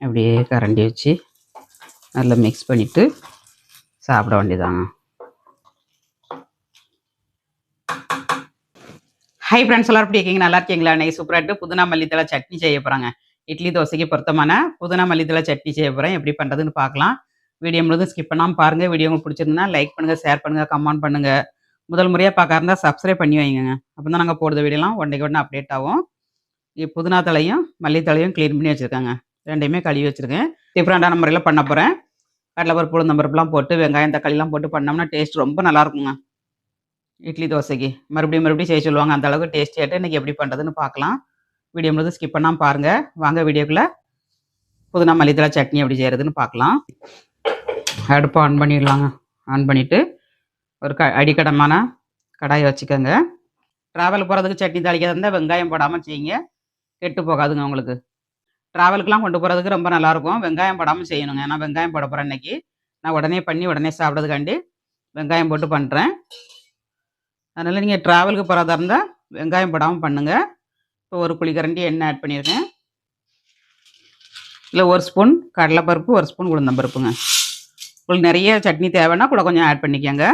அப்படியே கரண்டி வச்சு நல்லா மிக்ஸ் பண்ணிவிட்டு சாப்பிட வேண்டியதாங்க ஹை ஃப்ரெண்ட்ஸ் எல்லாரும் எப்படி இருக்கீங்க? நல்லா இருக்கீங்களா? இன்னைக்கு சூப்பராகிட்டு புதினா மல்லித்தலை சட்னி செய்ய போகிறாங்க இட்லி தோசைக்கு பொருத்தமான புதினா மல்லித்தலை சட்னி செய்ய போகிறேன் எப்படி பண்ணுறதுன்னு பார்க்கலாம். வீடியோ முழுதும் ஸ்கிப் பண்ணாமல் பாருங்கள் வீடியோ உங்களுக்கு பிடிச்சிருந்தா லைக் பண்ணுங்கள் ஷேர் பண்ணுங்கள் கமெண்ட் பண்ணுங்கள் முதல் முறையாக பார்க்க இருந்தால் சப்ஸ்கிரைப் பண்ணி வைங்க அப்போ தான் நாங்கள் போடுற வீடியோலாம் ஒன்றைக்கு உடனே அப்டேட் ஆகும். புதினா தலையும் மல்லித்தலையும் க்ளீன் பண்ணி வச்சுருக்காங்க. ரெண்டையுமே கழுவி வச்சுருக்கேன். டிஃப்ரெண்ட்டான முறையில் பண்ண போகிறேன் கடலைப்பருப்பு உளுந்தம்பருப்புலாம் போட்டு வெங்காயம் தக்காளிலாம் போட்டு பண்ணோம்னா டேஸ்ட் ரொம்ப நல்லா இருக்குங்க. இட்லி தோசைக்கு. மறுபடியும் மறுபடியும் செய்ய சொல்லுவாங்க அந்த அளவுக்கு டேஸ்டியாட்டு இன்றைக்கி எப்படி பண்ணுறதுன்னு பார்க்கலாம். வீடியோ முழுது ஸ்கிப் பண்ணாமல் பாருங்கள் வாங்க வீடியோக்குள்ளே. புதினா மல்லித்தலை சட்னி எப்படி செய்கிறதுன்னு பார்க்கலாம். அடுப்பை ஆன் பண்ணிடலாங்க. ஆன் பண்ணிவிட்டு ஒரு க அடிக்கடமான கடாயை வச்சுக்கோங்க. ட்ராவல் போகிறதுக்கு சட்னி தாளிக்காது இருந்தால் வெங்காயம் போடாமல் செய்யுங்க. கெட்டு போகாதுங்க உங்களுக்கு. ட்ராவலுக்குலாம் கொண்டு போகிறதுக்கு ரொம்ப நல்லாயிருக்கும் வெங்காயம் போடாமல் செய்யணுங்க. நான் வெங்காயம் போட போகிறேன் இன்றைக்கி நான் உடனே பண்ணி உடனே சாப்பிட்றதுக்காண்டி வெங்காயம் போட்டு பண்ணுறேன் அதனால் நீங்கள் ட்ராவலுக்கு போகிறதா இருந்தால் வெங்காயம் போடாமல் பண்ணுங்கள் இப்போ ஒரு குழிக்கரண்டி எண்ணெய் ஆட் பண்ணியிருக்கேன் இல்லை ஒரு ஸ்பூன் கடலைப்பருப்பு ஒரு ஸ்பூன் உளுந்தம்பருப்புங்க. உங்களுக்கு நிறைய சட்னி தேவைன்னா கூட கொஞ்சம் ஆட் பண்ணிக்கோங்க.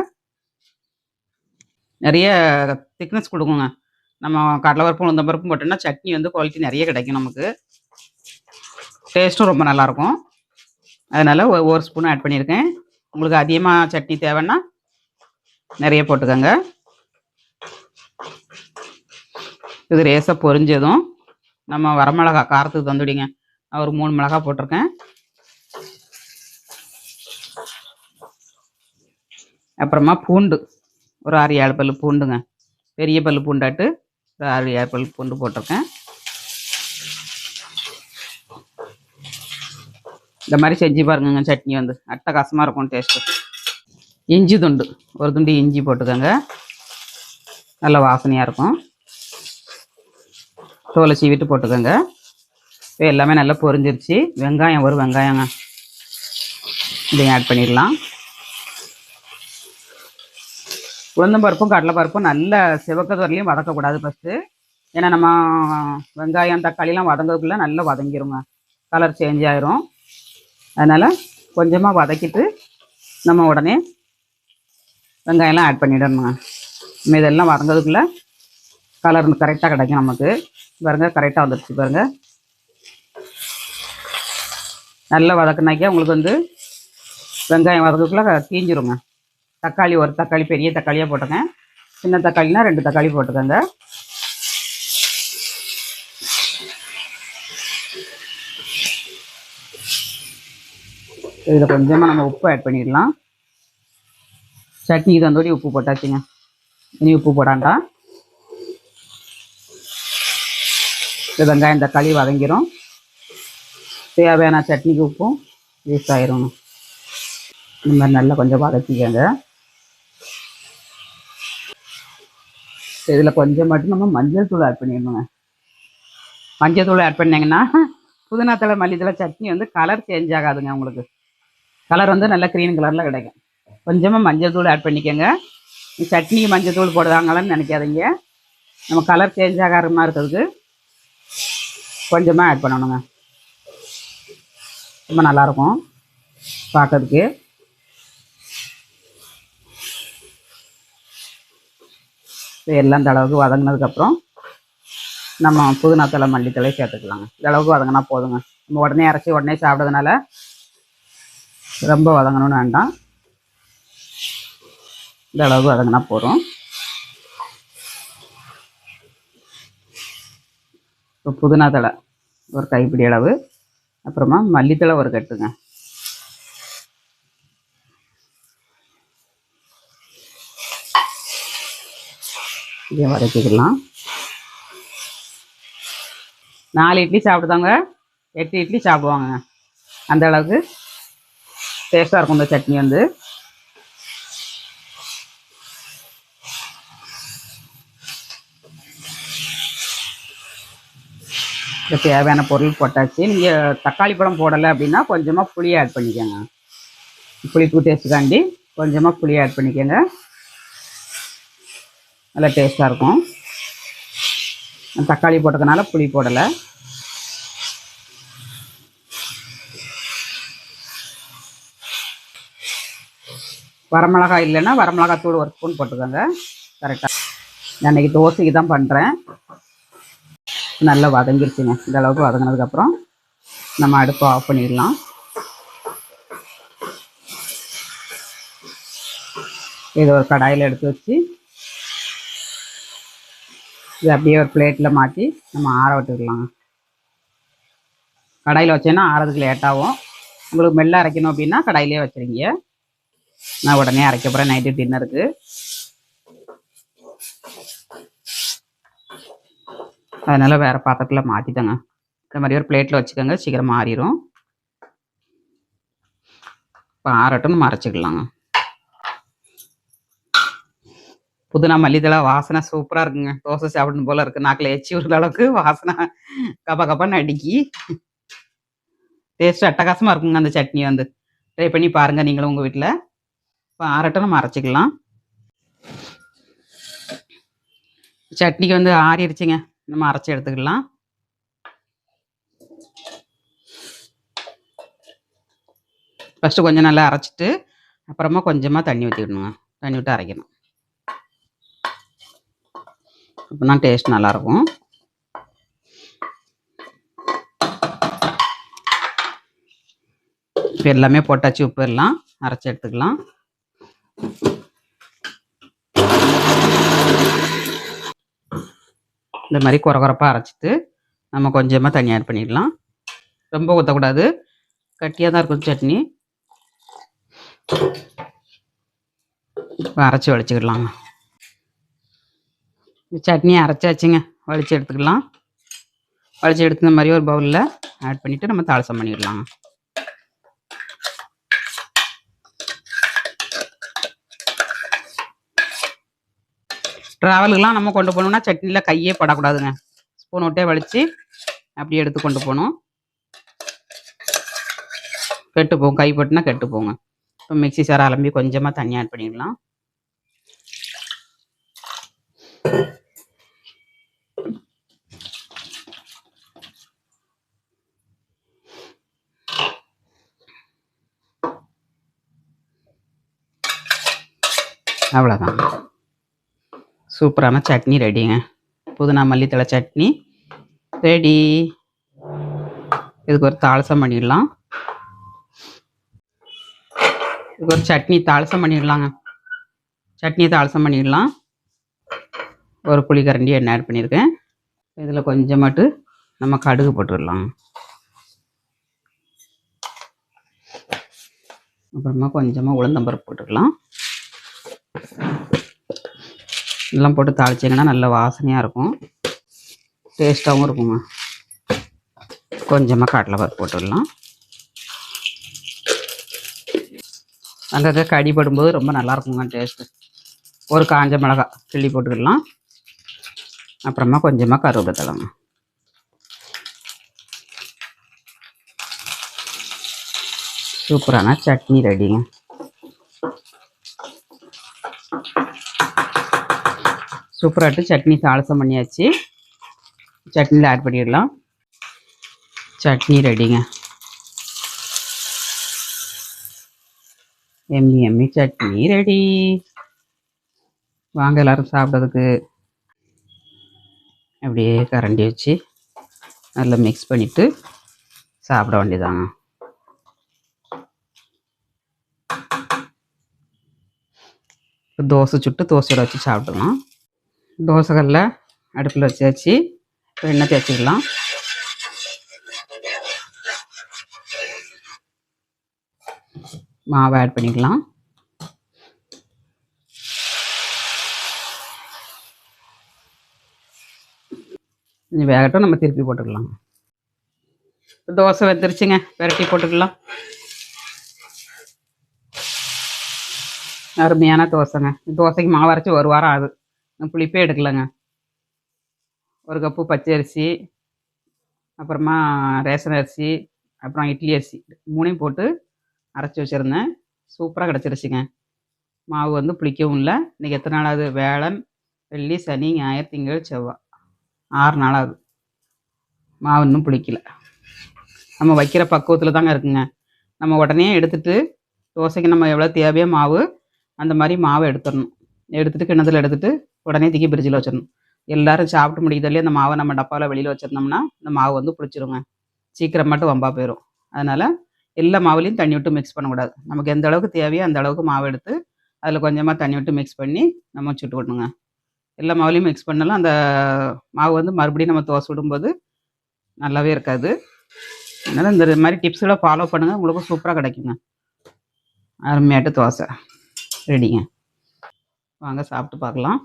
நிறைய திக்னஸ் கொடுக்குங்க. நம்ம கடலைப்பருப்பு உளுந்தம்பருப்பும் போட்டோம்னா சட்னி வந்து குவாலிட்டி நிறைய கிடைக்கும் நமக்கு. டேஸ்ட்டும் ரொம்ப நல்லாயிருக்கும். அதனால் ஒரு ஸ்பூன் ஆட் பண்ணியிருக்கேன். உங்களுக்கு அதிகமாக சட்னி தேவைன்னா நிறைய போட்டுக்கோங்க. இது ரேசாக பொரிஞ்சதும் நம்ம வரமிளகா காரத்துக்கு தந்துடிங்க நான் ஒரு மூணு மிளகா போட்டிருக்கேன். அப்புறமா பூண்டு ஒரு ஆறு ஏழு பல் பூண்டுங்க. பெரிய பல்லு பூண்டாட்டு ஒரு ஆறு ஏழு பல்லு பூண்டு போட்டிருக்கேன். இந்த மாதிரி செஞ்சு பாருங்கங்க. சட்னி வந்து அட்டகாசமாக இருக்கும் டேஸ்ட்டு இஞ்சி துண்டு. ஒரு துண்டு இஞ்சி போட்டுக்கோங்க. நல்ல வாசனையாக இருக்கும். தோலை சீவிட்டு போட்டுக்கோங்க. இப்போ எல்லாமே நல்லா பொரிஞ்சிருச்சு. வெங்காயம் ஒரு வெங்காயங்க. இதையும் ஆட் பண்ணிடலாம். உளுந்தம்பருப்பும் கடலைப்பருப்பும் நல்ல சிவக்கிறது வரலையும் வதக்கக்கூடாது ஃபஸ்ட்டு ஏன்னா நம்ம வெங்காயம் தக்காளிலாம் வதங்கிறதுக்குள்ளே நல்லா வதங்கிருங்க. கலர் சேஞ்ச் ஆயிரும். அதனால் கொஞ்சமாக வதக்கிட்டு நம்ம உடனே வெங்காயம்லாம் ஆட் பண்ணிடணுங்க. நம்ம இதெல்லாம் வதங்கிறதுக்குள்ளே கலர் கரெக்டாக கிடைக்கும் நமக்கு. பாருங்க கரெக்டாக வந்துடுச்சு பாருங்க. நல்லா வதக்குனாக்கா உங்களுக்கு வந்து வெங்காயம் வதக்கக்குள்ளே தீஞ்சிருங்க. தக்காளி ஒரு தக்காளி பெரிய தக்காளியாக போட்டுங்க சின்ன தக்காளினா ரெண்டு தக்காளி போட்டுக்கோங்க. இதில் கொஞ்சமாக நம்ம உப்பு ஆட் பண்ணிடலாம். சட்னிக்கு தந்தோடி உப்பு போட்டாச்சுங்க. இனி உப்பு போடாண்டா இது வெங்காயம் தக்காளி வதங்கிடும் தேவையான சட்னிக்கு உப்பும் யூஸ் ஆயிரும் இந்த மாதிரி நல்லா கொஞ்சம் வதக்கிக்கங்க. இதில் கொஞ்சம் மட்டும் நம்ம மஞ்சள் தூள் ஆட் பண்ணிடணுங்க. மஞ்சள் தூள் ஆட் பண்ணிங்கன்னா புதினா தலை மல்லித்தலை சட்னி வந்து கலர் சேஞ்ச் ஆகாதுங்க உங்களுக்கு. கலர் வந்து நல்ல க்ரீன் கலரில் கிடைக்கும். கொஞ்சமாக மஞ்சள் தூள் ஆட் பண்ணிக்கோங்க. சட்னி மஞ்சள் தூள் போடுவாங்களான்னு நினைக்காதீங்க. நம்ம கலர் சேஞ்ச் ஆகாரமாக இருக்கிறதுக்கு கொஞ்சமாக ஆட் பண்ணணுங்க. ரொம்ப நல்லாயிருக்கும் பார்க்கறதுக்கு. எல்லாம் இந்த அளவுக்கு வதங்கினதுக்கப்புறம் நம்ம புதினா தலை மல்லித்தலை சேர்த்துக்கலாங்க. இந்த அளவுக்கு வதங்கினா போதுங்க. நம்ம உடனே அரைச்சி உடனே சாப்பிட்றதுனால ரொம்ப வதங்கணும்னு வேண்டாம். இந்த அளவுக்கு வதங்கினா போதும். இப்போ புதினா தழை ஒரு கைப்பிடி அளவு. அப்புறமா மல்லித்தழை ஒரு கட்டுங்க. இதை வதக்கிக்கலாம். நாலு இட்லி சாப்பிடுதாங்க எட்டு இட்லி சாப்பிடுவாங்க. அந்த அளவுக்கு டேஸ்ட்டாக இருக்கும் இந்த சட்னி வந்து. இது தேவையான பொருள் போட்டாச்சு. நீங்கள் தக்காளி பழம் போடலை அப்படின்னா கொஞ்சமாக புளி ஆட் பண்ணிக்கோங்க. புளிப்பு டேஸ்ட்டுக்காண்டி கொஞ்சமாக புளி ஆட் பண்ணிக்கோங்க. நல்லா டேஸ்ட்டாக இருக்கும். தக்காளி போட்டதுனால புளி போடலை. வரமிளகாய் இல்லைன்னா வரமிளகாய் தூள் ஒரு ஸ்பூன் போட்டுக்கோங்க. கரெக்டாக நான் இன்னைக்கு தோசைக்கு தான் பண்ணுறேன் நல்லா வதங்கிருச்சுங்க. இந்த அளவுக்கு வதங்கினதுக்கப்புறம் நம்ம அடுப்பை ஆஃப் பண்ணிடலாம். இதை ஒரு கடாயில் எடுத்து வச்சு இது அப்படியே ஒரு பிளேட்டில் மாற்றி நம்ம ஆற விட்டுக்கலாம் கடாயில் வச்சேன்னா ஆறதுக்கு லேட்டாகும் உங்களுக்கு மெல்ல அரைக்கணும் அப்படின்னா கடாயிலே வச்சுருங்க. நான் உடனே அரைக்க போகிறேன் நைட்டு டின்னருக்கு. அதனால் வேறு பாத்திரத்தில் மாற்றிட்டேங்க இந்த மாதிரி ஒரு பிளேட்டில் வச்சுக்கோங்க. சீக்கிரம் மாறிடும் இப்போ ஆறட்டும் மறைச்சிக்கலாங்க புதினா மல்லித்தலை வாசனை சூப்பராக இருக்குங்க. தோசை சாப்பிடணும் போல இருக்கு. நாக்கில் எச்சி விடுற அளவுக்கு வாசனை கப்பா கப்பான்னு அடிக்கி. டேஸ்ட் அட்டகாசமாக இருக்குங்க அந்த சட்னி வந்து. ட்ரை பண்ணி பாருங்கள் நீங்களும் உங்கள் வீட்டில் இப்போ ஆறட்டும் நம்ம அரைச்சிக்கலாம். சட்னிக்கு வந்து ஆறிடுச்சுங்க. நம்ம அரைச்சி எடுத்துக்கலாம். ஃபஸ்ட்டு கொஞ்சம் நல்லா அரைச்சிட்டு அப்புறமா கொஞ்சமாக தண்ணி ஊற்றிக்கணுங்க தண்ணி விட்டு அரைக்கணும். அப்படின்னா டேஸ்ட் நல்லாயிருக்கும். இப்போ எல்லாமே போட்டாச்சு உப்பு எல்லாம் அரைச்சி எடுத்துக்கலாம். இந்த மாதிரி குறகுறப்பாக அரைச்சிட்டு நம்ம கொஞ்சமாக தண்ணி ஆட் பண்ணிடலாம். ரொம்ப ஊற்றக்கூடாது கட்டியாக தான் இருக்கும் சட்னி. இப்போ அரைச்சி வலிச்சுக்கிடலாங்க சட்னி அரைச்சாச்சுங்க. வலிச்சு எடுத்துக்கலாம். வலிச்சு எடுத்து இந்த மாதிரி ஒரு பவுலில் ஆட் பண்ணிவிட்டு நம்ம தாளசம் பண்ணிடலாம் ட்ராவலுக்கெலாம் நம்ம கொண்டு போகணும்னா சட்னியில் கையே படக்கூடாதுங்க. ஸ்பூன் விட்டே வலிச்சு அப்படியே எடுத்து கொண்டு போகணும். கெட்டு போகும் கை கெட்டு போங்க இப்போ மிக்ஸி சார் அலம்பி கொஞ்சமாக தண்ணி ஆட் பண்ணிடலாம். அவ்வளோதான் சூப்பரான சட்னி ரெடிங்க. புதினா மல்லித்தலை சட்னி. ரெடி. இதுக்கு ஒரு தாளசம் பண்ணிடலாம். இதுக்கு ஒரு சட்னி தாளசம் பண்ணிடலாங்க. சட்னி தாளசம் பண்ணிடலாம். ஒரு புளிக்கரண்டி எண்ணெய் ஆட் பண்ணியிருக்கேன். இதில் கொஞ்சமாட்டு நம்ம கடுகு போட்டுடலாம். அப்புறமா கொஞ்சமாக உளுந்தம்பருப்பு போட்டுக்கலாம் எல்லாம் போட்டு தாளிச்சிங்கன்னா நல்ல வாசனையாக இருக்கும். டேஸ்ட்டாகவும் இருக்குமா கொஞ்சமாக கடலை பருப்பு போட்டுடலாம். அங்கங்கே கடி படும்போது ரொம்ப நல்லாயிருக்குங்க டேஸ்ட்டு ஒரு காஞ்ச மிளகா கிள்ளி போட்டுக்கலாம். அப்புறமா கொஞ்சமாக கருவேப்பிலை தலைங்க சூப்பரான சட்னி ரெடிங்க சூப்பராகிட்டு சட்னி தாளசம் பண்ணியாச்சு. சட்னியில் ஆட் பண்ணிடலாம். சட்னி ரெடிங்க எம்மி எம்மி சட்னி ரெடி வாங்க எல்லாரும் சாப்பிட்றதுக்கு. அப்படியே கரண்டி வச்சு நல்லா மிக்ஸ் பண்ணிவிட்டு சாப்பிட வேண்டியதாங்க தோசை சுட்டு தோசையோட வச்சு சாப்பிடலாம். தோசைகளில் அடுப்பில் வச்சாச்சு இப்போ எண்ணெய் தேய்ச்சிக்கலாம். மாவை ஆட் பண்ணிக்கலாம். கொஞ்சம் வேகட்டும் நம்ம திருப்பி போட்டுக்கலாம். தோசை வெந்துருச்சுங்க. விரட்டி போட்டுக்கலாம். அருமையான தோசைங்க. தோசைக்கு மாவு அரைச்சி ஒரு வாரம் ஆகுது. புளிப்பே எடுக்கலைங்க. ஒரு கப்பு பச்சை அரிசி அப்புறமா ரேஷன் அரிசி அப்புறம் இட்லி அரிசி மூணையும் போட்டு அரைச்சி வச்சுருந்தேன். சூப்பராக கிடச்சிருச்சுங்க. மாவு வந்து புளிக்கவும் இல்லை. இன்றைக்கி எத்தனை நாளாவது வேளன் வெள்ளி சனி ஞாயிறு திங்கள் செவ்வாய். ஆறு நாளாவது மாவு இன்னும் புளிக்கல. நம்ம வைக்கிற பக்குவத்தில் தாங்க இருக்குங்க. நம்ம உடனே எடுத்துட்டு தோசைக்கு நம்ம எவ்வளோ தேவையோ மாவு அந்த மாதிரி மாவை எடுத்துடணும். எடுத்துகிட்டு கிணத்துல எடுத்துகிட்டு உடனே தூக்கி பிரிட்ஜில் வச்சிடணும். எல்லாரும் சாப்பிட்டு முடிக்கிறதுலேயே அந்த மாவை நம்ம டப்பாவில் வெளியில் வச்சிருந்தோம்னா இந்த மாவு வந்து பிடிச்சிருங்க. சீக்கிரம் மட்டும் வம்பா போயிடும் அதனால் எல்லா மாவுலையும் தண்ணி விட்டு மிக்ஸ் பண்ணக்கூடாது. நமக்கு எந்த அளவுக்கு தேவையோ அந்த அளவுக்கு மாவு எடுத்து அதில் கொஞ்சமாக தண்ணி விட்டு மிக்ஸ் பண்ணி நம்ம சுட்டு விடணுங்க. எல்லா மாவுலையும் மிக்ஸ் பண்ணாலும். அந்த மாவு வந்து மறுபடியும் நம்ம தோசை விடும்போது நல்லாவே இருக்காது. அதனால் இந்த மாதிரி டிப்ஸ்களை ஃபாலோ பண்ணுங்கள் உங்களுக்கு சூப்பராக கிடைக்குங்க. அருமையாட்டு தோசை. ரெடிங்க. வாங்க சாப்பிட்டு பார்க்கலாம்.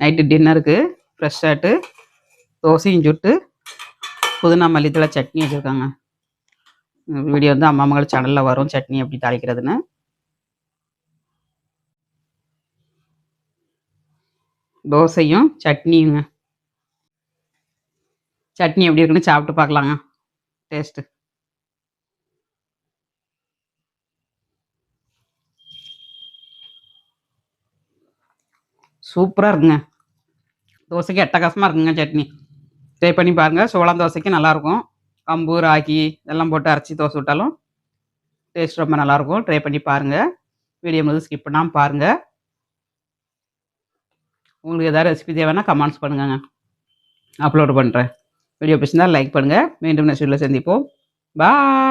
நைட்டு டின்னருக்கு ஃப்ரெஷ்ஷாட்டு தோசையும் சுட்டு புதினா மல்லித்தலை சட்னி வச்சுருக்காங்க. வீடியோ வந்து அம்மா மகள் சேனலில் வரும் சட்னி எப்படி தாளிக்கிறதுன்னு. தோசையும் சட்னியுங்க. சட்னி எப்படி இருக்குன்னு சாப்பிட்டு பார்க்கலாங்க. டேஸ்ட்டு சூப்பராக இருக்குங்க. தோசைக்கு எட்டகாசமாக இருக்குங்க சட்னி. ட்ரை பண்ணி பாருங்கள் சோளம் தோசைக்கு நல்லாயிருக்கும் கம்பு ராகி இதெல்லாம் போட்டு அரைச்சி தோசை விட்டாலும் டேஸ்ட் ரொம்ப நல்லாயிருக்கும் ட்ரை பண்ணி பாருங்கள் வீடியோ முதல் ஸ்கிப் பண்ணாமல் பாருங்கள் உங்களுக்கு எதாவது ரெசிபி தேவைன்னா கமெண்ட்ஸ் பண்ணுங்கங்க. அப்லோட் பண்ணுறேன் வீடியோ பிடிச்சிருந்தால் லைக் பண்ணுங்கள் மீண்டும் நெக்ஸ்ட் வீடியோவில் சந்திப்போம். பாய்